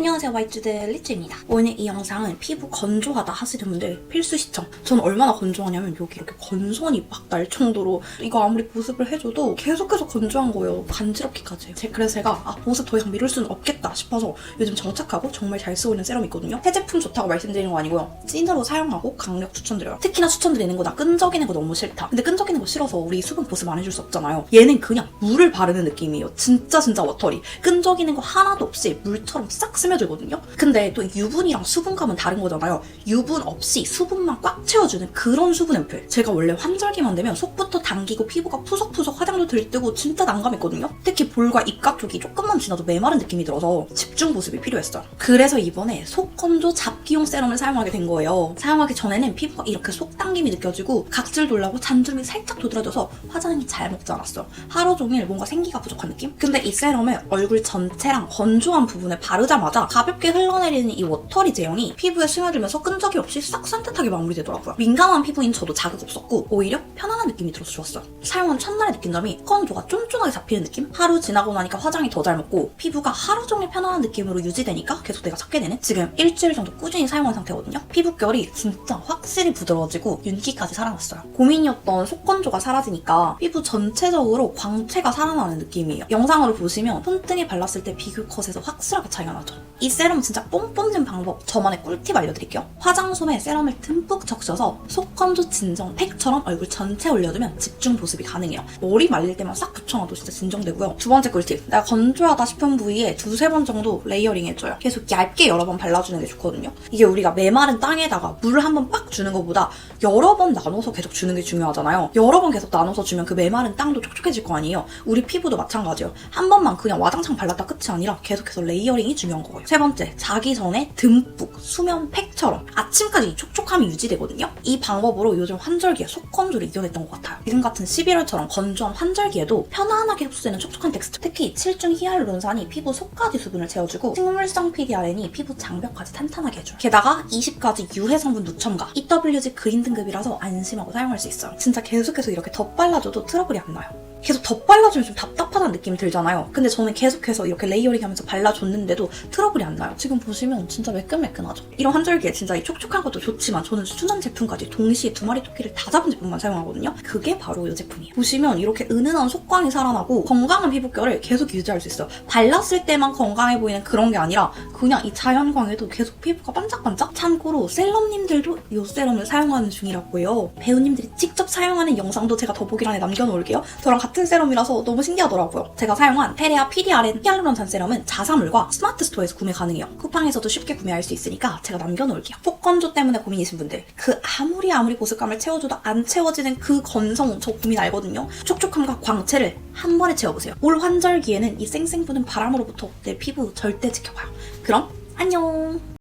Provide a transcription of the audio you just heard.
안녕하세요 와이츠드 리츠입니다. 오늘 이 영상은 피부 건조하다 하시는 분들 필수 시청. 저는 얼마나 건조하냐면 여기 이렇게 건선이 막 날 정도로 이거 아무리 보습을 해줘도 계속해서 건조한 거예요. 간지럽기까지. 해요. 제- 그래서 제가 아 보습 더 이상 미룰 수는 없겠다 싶어서 요즘 정착하고 정말 잘 쓰고 있는 세럼이 있거든요. 새 제품 좋다고 말씀드리는 거 아니고요. 찐으로 사용하고 강력 추천드려요. 특히나 추천드리는 거 나 끈적이는 거 너무 싫다. 근데 끈적이는 거 싫어서 우리 수분 보습 안 해줄 수 없잖아요. 얘는 그냥 물을 바르는 느낌이에요. 진짜 진짜 워터리. 끈적이는 거 하나도 없이 물처럼 싹 스며 들거든요. 근데 또 유분이랑 수분감은 다른 거잖아요. 유분 없이 수분만 꽉 채워주는 그런 수분 앰플. 제가 원래 환절기만 되면 속부터 당기고 피부가 푸석푸석 화장도 들뜨고 진짜 난감했거든요. 특히 볼과 입가 쪽이 조금만 지나도 메마른 느낌이 들어서 집중 보습이 필요했어요. 그래서 이번에 속 건조 잡기용 세럼을 사용하게 된 거예요. 사용하기 전에는 피부가 이렇게 속 당김이 느껴지고 각질도 올라고 잔주름이 살짝 도드라져서 화장이 잘 먹지 않았어요. 하루 종일 뭔가 생기가 부족한 느낌? 근데 이 세럼을 얼굴 전체랑 건조한 부분에 바르자마자 가볍게 흘러내리는 이 워터리 제형이 피부에 스며들면서 끈적이 없이 싹 산뜻하게 마무리되더라고요. 민감한 피부인 저도 자극 없었고 오히려 편안한 느낌이 들어서 좋았어요. 사용한 첫날에 느낀 점이 건조가 쫀쫀하게 잡히는 느낌? 하루 지나고 나니까 화장이 더 잘 먹고 피부가 하루 종일 편안한 느낌으로 유지되니까 계속 내가 찾게 되는 지금 일주일 정도 꾸준히 사용한 상태거든요. 피부결이 진짜 확실히 부드러워지고 윤기까지 살아났어요. 고민이었던 속건조가 사라지니까 피부 전체적으로 광채가 살아나는 느낌이에요. 영상으로 보시면 손등에 발랐을 때 비교 컷에서 확실하게 차이가 나죠. 이 세럼 진짜 뽕 뽑는 방법 저만의 꿀팁 알려드릴게요. 화장솜에 세럼을 듬뿍 적셔서 속건조 진정 팩처럼 얼굴 전체 올려두면 집중 보습이 가능해요. 머리 말릴 때만 싹 붙여놔도 진짜 진정되고요. 두 번째 꿀팁. 내가 건조하다 싶은 부위에 두세 번 정도 레이어링 해줘요. 계속 얇게 여러 번 발라주는 게 좋거든요. 이게 우리가 메마른 땅에다가 물을 한 번 빡 주는 것보다 여러 번 나눠서 계속 주는 게 중요하잖아요. 여러 번 계속 나눠서 주면 그 메마른 땅도 촉촉해질 거 아니에요. 우리 피부도 마찬가지예요. 한 번만 그냥 와장창 발랐다 끝이 아니라 계속해서 레이어링이 중요한 거예요. 세 번째, 자기 전에 듬뿍 수면 팩처럼 아침까지 이 촉촉함이 유지되거든요. 이 방법으로 요즘 환절기에 속 건조를 이겨냈던 것 같아요. 지금 같은 11월처럼 건조한 환절기에도 편안하게 흡수되는 촉촉한 텍스처. 특히 7중 히알루론산이 피부 속까지 수분을 채워주고 식물성 PDRN이 피부 장벽까지 탄탄하게 해줘요. 게다가 20가지 유해 성분 누첨가 EWG 그린 등급이라서 안심하고 사용할 수 있어요. 진짜 계속해서 이렇게 덧발라줘도 트러블이 안 나요. 계속 덧발라주면 좀 답답하다는 느낌이 들잖아요. 근데 저는 계속해서 이렇게 레이어링 하면서 발라줬는데도 트러블이 안 나요. 지금 보시면 진짜 매끈매끈하죠. 이런 환절기에 진짜 이 촉촉한 것도 좋지만 저는 순한 제품까지 동시에 두 마리 토끼를 다 잡은 제품만 사용하거든요. 그게 바로 이 제품이에요. 보시면 이렇게 은은한 속광이 살아나고 건강한 피부결을 계속 유지할 수 있어요. 발랐을 때만 건강해 보이는 그런 게 아니라 그냥 이 자연광에도 계속 피부가 반짝반짝? 참고로 셀럽님들도 이 세럼을 사용하는 중이라고 해요. 배우님들이 직접 사용하는 영상도 제가 더보기란에 남겨놓을게요. 저랑 같은 세럼이라서 너무 신기하더라고요. 제가 사용한 페레아 PDRN 히알루론산 세럼은 자사물과 스마트 스토어에서 구매 가능해요. 쿠팡에서도 쉽게 구매할 수 있으니까 제가 남겨놓을게요. 폭건조 때문에 고민이신 분들 그 아무리 아무리 보습감을 채워줘도 안 채워지는 그 건성 저 고민 알거든요. 촉촉함과 광채를 한 번에 채워보세요. 올 환절기에는 이 쌩쌩 부는 바람으로부터 내 피부 절대 지켜봐요. 그럼 안녕!